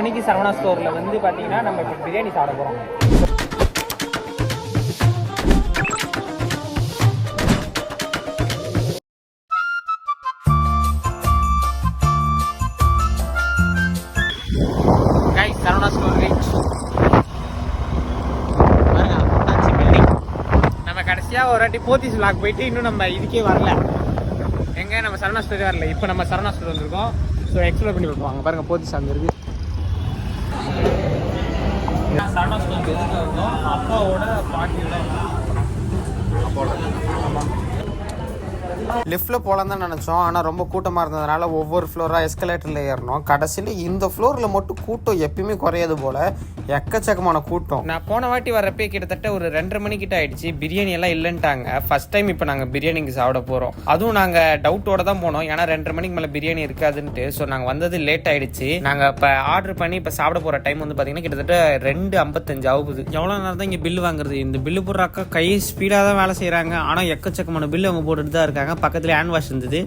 மணிக்கு சரவணா ஸ்டோரில் வந்து பார்த்தீங்கன்னா நம்ம இப்போ பிரியாணி சாப்பிட போகிறோம் சரவணா ஸ்டோர் பாருங்க அட்டாச்சி பில்டிங் நம்ம கடைசியாக ஒரு வாட்டி போத்தீஸ் லாக் போயிட்டு இன்னும் நம்ம இதுக்கே வரல. எங்க நம்ம சரவணா ஸ்டோரே வரல. இப்போ நம்ம சரவணா ஸ்டோர் வந்திருக்கோம். ஸோ எக்ஸ்ப்ளோர் பண்ணி பார்ப்பாங்க பாருங்க போத்தீஸ் அங்கே இருக்குது சரவணா ஸ்டோர் எதுக்கு இருந்தோம் அப்பாவோட பாட்டியோட அப்பாவோட ஆமாம் லிஃப்ட்டில் போகலாம் தான் நினச்சோம். ஆனால் ரொம்ப கூட்டமாக இருந்ததுனால ஒவ்வொரு ஃப்ளோராக எஸ்கலேட்டரில் ஏறணும். கடைசியில் இந்த ஃப்ளோரில் மட்டும் கூட்டம் எப்பயுமே குறையாது போல் எக்கச்சக்கமான கூட்டம். நான் போன வாட்டி வரப்பே கிட்டத்தட்ட ஒரு ரெண்டரை மணிக்கிட்ட ஆயிடுச்சு. பிரியாணி எல்லாம் இல்லைன்ட்டாங்க. ஃபர்ஸ்ட் டைம் இப்போ நாங்கள் பிரியாணிக்கு சாப்பிட போகிறோம் அதுவும் நாங்கள் டவுட்டோட தான் போனோம். ஏன்னா ரெண்டரை மணிக்கு மேலே பிரியாணி இருக்காதுன்ட்டு. ஸோ நாங்கள் வந்தது லேட் ஆயிடுச்சு. நாங்கள் இப்போ ஆர்டர் பண்ணி இப்போ சாப்பிட போகிற டைம் வந்து பார்த்தீங்கன்னா கிட்டத்தட்ட ரெண்டு ஐம்பத்தஞ்சு ஆகுது. எவ்வளோ நேரம் தான் இங்கே பில்லு வாங்குறது? இந்த பில்லு போடுற அக்கா கை ஸ்பீடாக தான் வேலை செய்கிறாங்க ஆனால் எக்கச்சக்கமான பில்லு அவங்க போட்டுட்டு தான் இருக்காங்க. பக்கத்தில் ஹேண்ட் வாஷ் இருந்தது.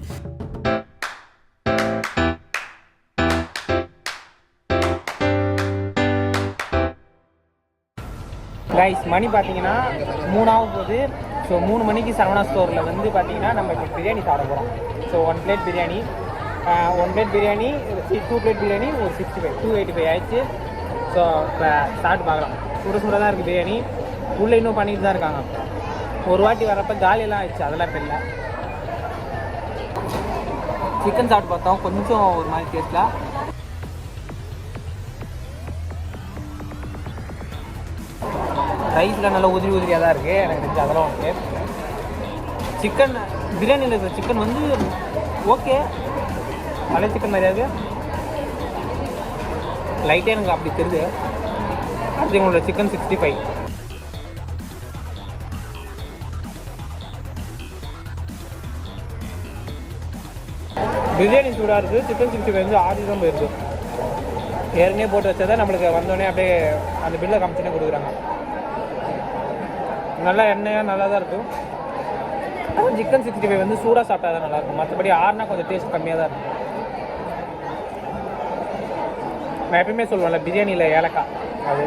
கைஸ் மணி பார்த்தீங்கன்னா மூணாவது போது. ஸோ மூணு மணிக்கு சரவணா ஸ்டோரில் வந்து பார்த்தீங்கன்னா நம்ம இப்போ பிரியாணி சாப்பிட போகிறோம் so one plate biryani. One plate biryani two plate biryani ஒரு sixty five two eighty five ஆயிடுச்சு. ஸோ இப்போ சாப்பிட்டு பார்க்கலாம். சுட சுட தான் இருக்குது பிரியாணி. உள்ளே இன்னும் பண்ணிட்டு தான் இருக்காங்க. ஒரு வாட்டி வரப்போ காலியெல்லாம் ஆயிடுச்சு. அதெல்லாம் இப்போ இல்லை. சிக்கன் சாப்பிட்டு பார்த்தோம். கொஞ்சம் ஒரு மாதிரி டேஸ்ட்டில் ரைஸில் நல்லா உதிரி உதிரியாக தான் இருக்குது எனக்கு தெரிஞ்சு அதெல்லாம் ஓகே சிக்கன் பிரியாணியில் இருக்கிற சிக்கன் வந்து ஓகே பழைய சிக்கன் மாதிரியாது லைட்டாக எனக்கு அப்படி தெரியுது. அடுத்து எங்களோட சிக்கன் சிக்ஸ்டி ஃபைவ் பிரியாணி சூடாக இருக்குது. சிக்கன் சிக்ஸ்டி ஃபைவ் வந்து ஆடி தான் போயிருக்கு. ஏற்கனவே போட்டு வச்சதை நம்மளுக்கு வந்தோடனே அப்படியே அந்த பில்லை காமிச்சுனே கொடுக்குறாங்க. நல்லா எண்ணெயாக நல்லா தான் இருக்கும் சிக்கன் சிக்ஸ்டி ஃபைவ் வந்து சூடாக சாப்பிட்டா தான் நல்லாயிருக்கும் மற்றபடி ஆறுனா கொஞ்சம் டேஸ்ட் கம்மியாக தான் இருக்கும். நான் எப்பயுமே சொல்லுவேன்ல பிரியாணியில் ஏலக்காய். அது.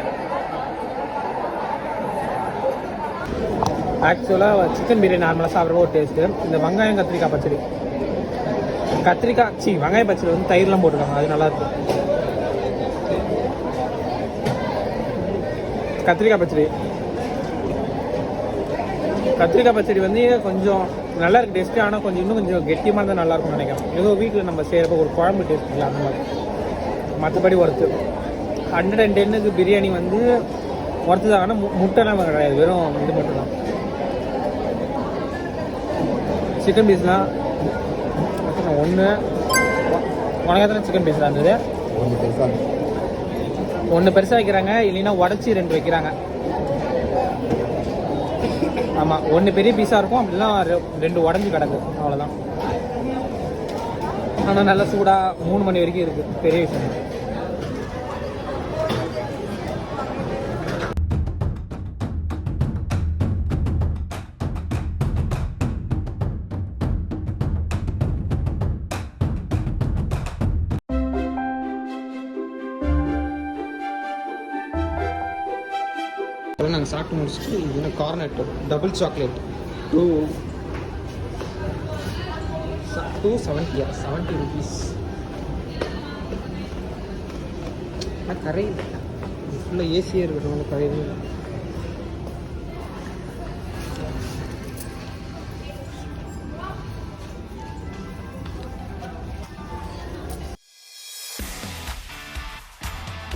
ஆக்சுவலாக சிக்கன் பிரியாணி நார்மலாக சாப்பிட்ற ஒரு டேஸ்ட்டு இந்த வெங்காயம் கத்திரிக்காய் பச்சடி. கத்திரிக்காய் சி வெங்காய பச்சடி வந்து தயிர்லாம் போட்டுருக்காங்க. அது நல்லாயிருக்கும். கத்திரிக்காய் பச்சடி. கத்திரிக்காய் பச்சடி வந்து கொஞ்சம் நல்லா இருக்கு டேஸ்ட்டு ஆனால் கொஞ்சம் இன்னும் கொஞ்சம் கெட்டியமாக இருந்தால் நல்லா இருக்கும்னு நினைக்கிறேன். ஏதோ வீட்டில் நம்ம செய்கிறப்ப ஒரு குழம்பு டேஸ்ட் இல்லை அந்த மாதிரி. மற்றபடி ஒர்த்து ஹண்ட்ரட் அண்ட் டென்னுக்கு பிரியாணி வந்து ஒர்த்து தான். ஆனால் மு- முட்டைலாம் கிடையாது. வெறும் இது மட்டும் தான் சிக்கன் பீஸ்லாம் ஒன்று உனக்கு எத்தனை சிக்கன் பீஸ் தான் இருந்தது. ஒன்று பெருசாக வைக்கிறாங்க இல்லைன்னா உடச்சி ரெண்டு வைக்கிறாங்க. ஆமாம் ஒன்று பெரிய பீஸாக இருக்கும் அப்படின்னா ரெ- ரெண்டு உடஞ்சி கிடக்கு. அவ்வளோதான் ஆனால் நல்லா சூடாக மூணு மணி வரைக்கும் இருக்குது பெரிய விஷயம். அப்புறம் நாங்கள் சாப்பிட்டு முடிச்சுட்டு இது என்ன டபுள் சாக்லேட் டூ டூ செவன்ட்டியா செவன்ட்டி ருபீஸ் ஆனால் கரை ஃபுல்லாக ஏசியாக இருக்கிறவங்க கரையவே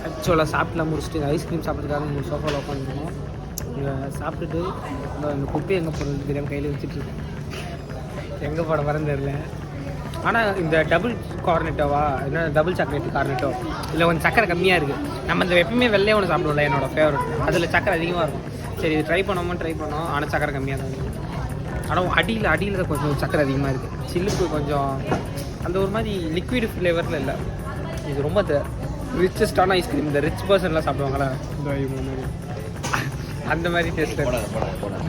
ஆக்சுவலாக சாப்பிட்லாம் முடிச்சுட்டு ஐஸ்கிரீம் சாப்பிட்றதுக்காக இந்த சோஃபாவில் உட்காந்துருக்கோம் சாப்பிட்டுட்டு இந்த குப்பை எங்கே போகிறது தெரியாமல் கையில் வச்சுட்டு எங்கே போட வரேன்னு தெரியல. ஆனால் இந்த டபுள் கார்னெட்டோவா என்ன டபுள் சாக்லேட் கார்னெட்டோ இல்லை கொஞ்சம் சக்கரை கம்மியாக இருக்குது நம்ம இந்த எப்பவுமே வெள்ளையே ஒன்று சாப்பிடுவோம்ல என்னோட ஃபேவரட் அதில் சக்கரை அதிகமாக இருக்கும். சரி இது ட்ரை பண்ணோமோ ட்ரை பண்ணோம். ஆனால் சக்கரை கம்மியாக தான் இருக்குது ஆனால் அடியில் அடியில் கொஞ்சம் சக்கரை அதிகமாக இருக்குது சில்லுக்கு கொஞ்சம் அந்த ஒரு மாதிரி லிக்விட் ஃப்ளேவரில் இல்லை. இது ரொம்ப ரிச்சஸ்டான ஐஸ்கிரீம் இந்த ரிச் பர்சன்லாம் சாப்பிடுவாங்களா இந்த மாதிரி அந்த மாதிரி டேஸ்ட் போடாது போடாது போடாது.